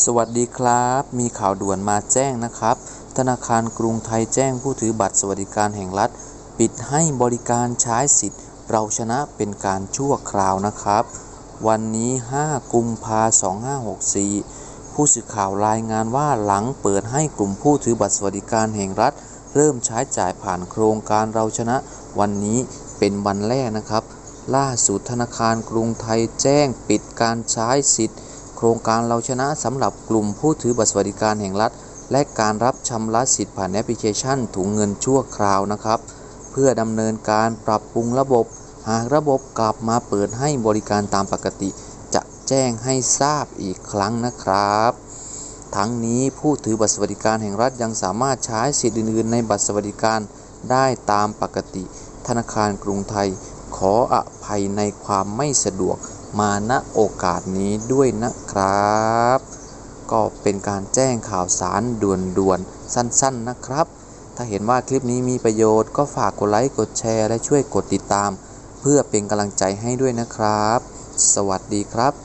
สวัสดีครับ มีข่าวด่วนมาแจ้งนะครับ ธนาคารกรุงไทยแจ้งผู้ถือบัตรสวัสดิการแห่งรัฐ ปิดให้บริการใช้สิทธิ์ เราชนะเป็นการชั่วคราวนะครับ วันนี้ 5 กุมภา2564 ผู้สื่อข่าวรายงานว่าหลังเปิดให้กลุ่มผู้ถือบัตรสวัสดิการแห่งรัฐ เริ่มใช้จ่ายผ่านโครงการเราชนะ วันนี้เป็นวันแรกนะครับ ล่าสุดธนาคารกรุงไทยแจ้งปิดการใช้สิทธิ์ ครงการเราชนะสำหรับกลุ่มผู้ถือบัตรสวัสดิการแห่งรัฐ และการรับชำระสิทธิ์ผ่านแอปพลิเคชันถุงเงินชั่วคราวนะครับ เพื่อดำเนินการปรับปรุงระบบ หากระบบกลับมาเปิดให้บริการตามปกติ จะแจ้งให้ทราบอีกครั้งนะครับ ทั้งนี้ผู้ถือบัตรสวัสดิการแห่งรัฐยังสามารถใช้สิทธิ์อื่นๆ ในบัตรสวัสดิการได้ตามปกติ ธนาคารกรุงไทย ขออภัยในความไม่สะดวก มาณโอกาสนี้ด้วยนะครับ ก็เป็นการแจ้งข่าวสารด่วนๆ สั้นๆนะครับ ถ้าเห็นว่าคลิปนี้มีประโยชน์ก็ฝากกดไลค์ กดแชร์ และช่วยกดติดตาม เพื่อเป็นกำลังใจให้ด้วยนะครับ สวัสดีครับ